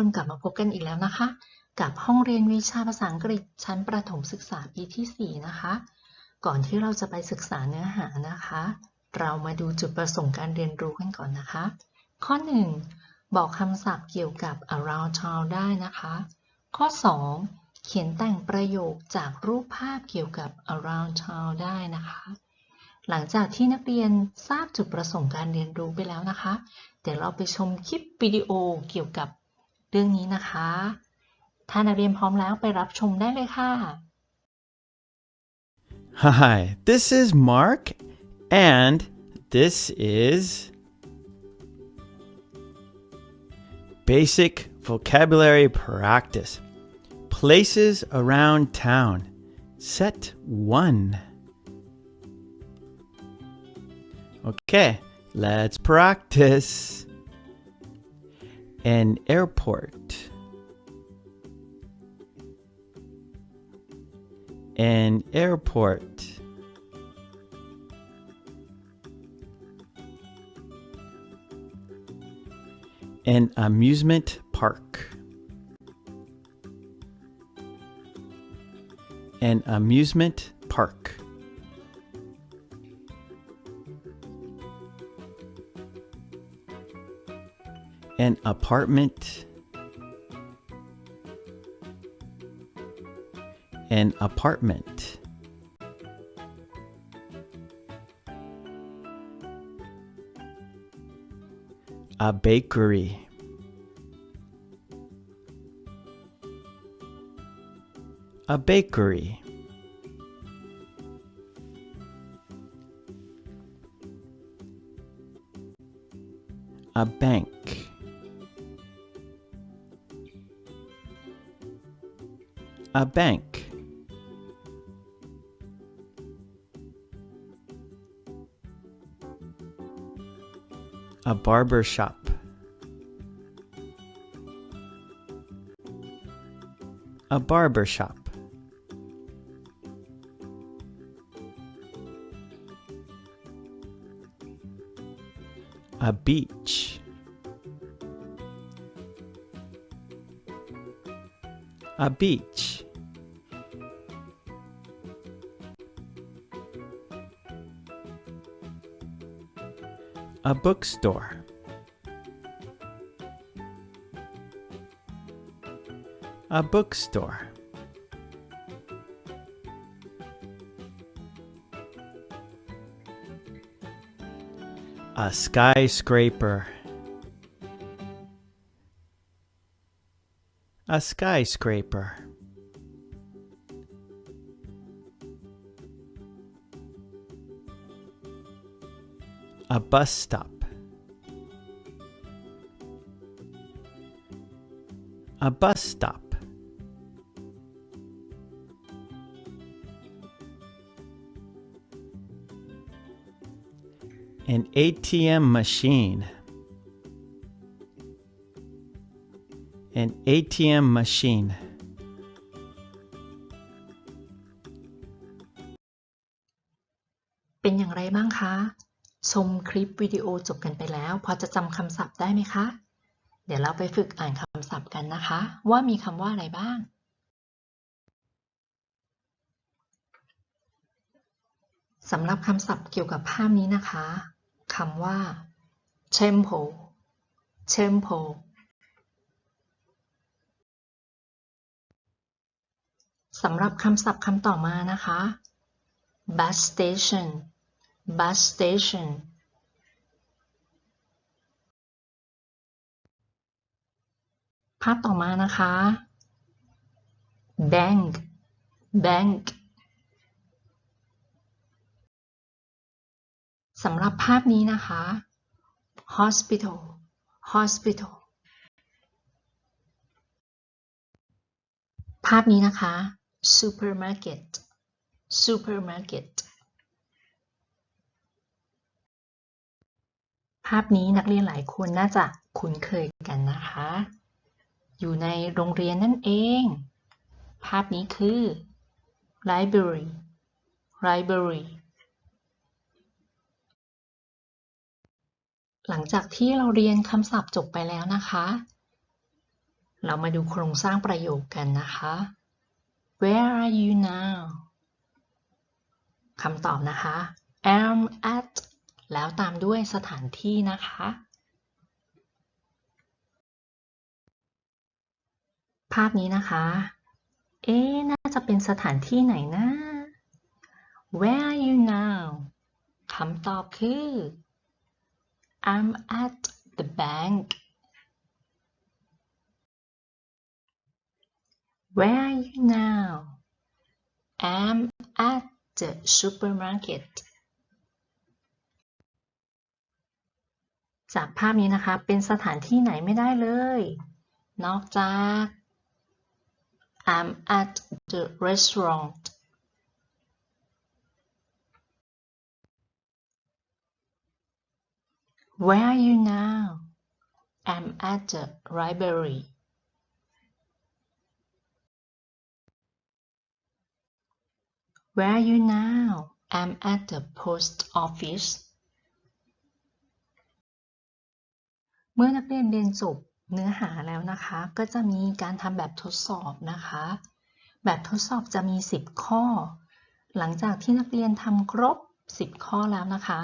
กเรียนทุกคนกลับมาพบกันอีกแล้วนะคะ กับห้องเรียนวิชาภาษาอังกฤษชั้นประถมศึกษาปีที่ 4 นะคะ ก่อนที่เราจะไปศึกษาเนื้อหานะคะ เรามาดูจุดประสงค์การเรียนรู้กันก่อนนะคะ ข้อ 1 บอกคำศัพท์เกี่ยวกับ around town ได้นะคะ ข้อ 2 เขียนแต่งประโยคจากรูปภาพเกี่ยวกับ around town ได้นะคะหลังจากที่นักเรียนทราบจุดประสงค์การเรียนรู้ไปแล้วนะคะ เดี๋ยวเราไปชมคลิปวิดีโอเกี่ยวกับ เรื่องนี้นะคะ ถ้านักเรียนพร้อมแล้วไปรับชมได้เลยค่ะ Hi, this is Mark, and this is Basic Vocabulary Practice Places Around Town, Set 1. Okay, let's practice. An airport. An airport. An amusement park. An amusement park. An apartment. An apartment. A bakery. A bakery. A bank. A bank. A barber shop. A barber shop. A beach. A beach. A bookstore. A bookstore. A skyscraper. A skyscraper. A bus stop. A bus stop. An ATM machine. An ATM machine. ชมคลิปวิดีโอจบกันไปแล้ว พอจะจำคำศัพท์ได้ไหมคะ เดี๋ยวเราไปฝึกอ่านคำศัพท์กันนะคะ ว่ามีคำว่าอะไรบ้าง สำหรับคำศัพท์เกี่ยวกับภาพนี้นะคะคำว่า temple temple สำหรับคำศัพท์คำต่อมานะคะ bus station bus station ภาพต่อมานะคะ bank bank สำหรับภาพนี้นะคะ hospital hospital ภาพนี้นะคะ supermarket supermarket ภาพนี้นักเรียนหลายคนน่าจะคุ้นเคยกันนะคะ อยู่ในโรงเรียนนั่นเอง ภาพนี้คือ library library หลังจากที่เราเรียนคำศัพท์จบไปแล้วนะคะ เรามาดูโครงสร้างประโยคกันนะคะ Where are you now คำตอบนะคะ am at แล้วตามด้วยสถานที่นะคะ ภาพนี้นะคะ เอ๊ะน่าจะเป็นสถานที่ไหนนะ Where are you now คำตอบคือ I'm at the bank Where are you now I'm at the supermarket จากภาพนี้นะคะ เป็นสถานที่ไหนไม่ได้เลย นอกจาก I'm at the restaurant Where are you now? I'm at the library. Where are you now? I'm at the post office. มื่อนักเรียนเรียนจบเนื้อหาแล้วนะคะ ก็จะมีการทำแบบทดสอบนะคะ แบบทดสอบจะมี 10 ข้อ หลังจากที่นักเรียนทำครบ 10 ข้อแล้วนะคะ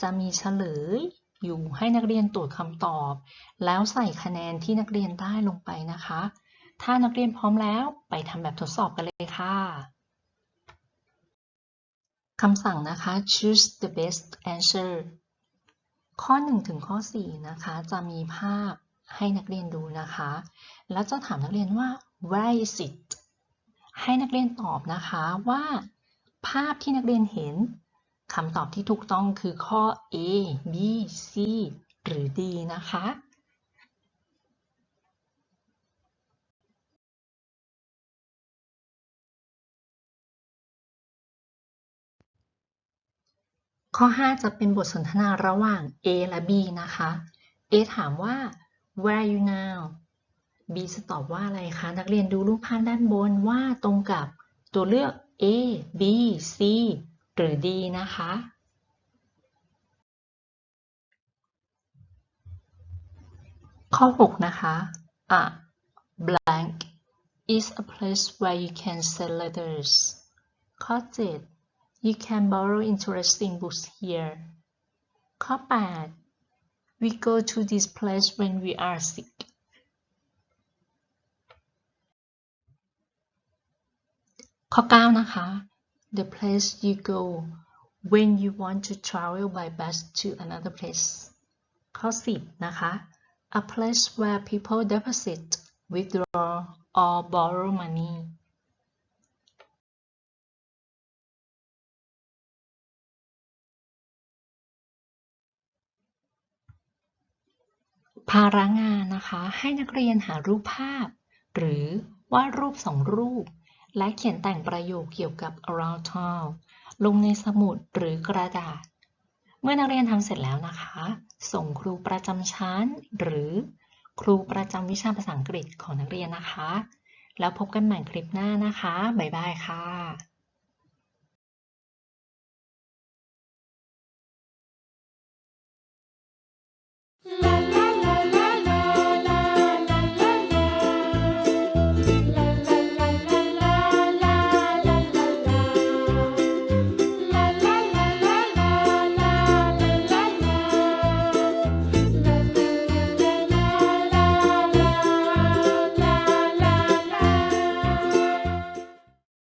จะมีเฉลยอยู่ให้นักเรียนตรวจคำตอบ แล้วใส่คะแนนที่นักเรียนได้ลงไปนะคะ ถ้านักเรียนพร้อมแล้วไปทำแบบทดสอบกันเลยค่ะคำสั่งนะคะ choose the best answer ข้อ 1 ถึงข้อ 4 นะคะ จะมีภาพให้นักเรียนดูนะคะ แล้วจะถามนักเรียนว่า where is it ให้นักเรียนตอบนะคะว่า ภาพที่นักเรียนเห็นคำตอบที่ถูกต้องคือข้อ A B C หรือ D นะคะ ข้อ 5 จะเป็นบทสนทนาระหว่าง A และ B นะคะ A ถามว่า where are you now B จะตอบว่าอะไรคะ นักเรียนดูรูปภาพด้านบนว่าตรงกับตัวเลือก A B C หรือ D นะคะ ข้อ 6 นะคะ A blank is a place where you can sell letters ข้อ 7 you can borrow interesting books here ข้อ 8 we go to this place when we are sick ข้อ 9 นะคะ the place you go when you want to travel by bus to another place ข้อ 10 นะคะ a place where people deposit withdraw or borrow money ภาระงานนะคะให้นักเรียนหารูปภาพ หรือวาดรูปสองรูป และเขียนแต่งประโยคเกี่ยวกับ around town ลงในสมุดหรือกระดาษ เมื่อนักเรียนทำเสร็จแล้วนะคะ ส่งครูประจำชั้น หรือครูประจำวิชาภาษาอังกฤษของนักเรียนนะคะ แล้วพบกันใหม่คลิปหน้านะคะ บ๊ายบายค่ะ啦啦。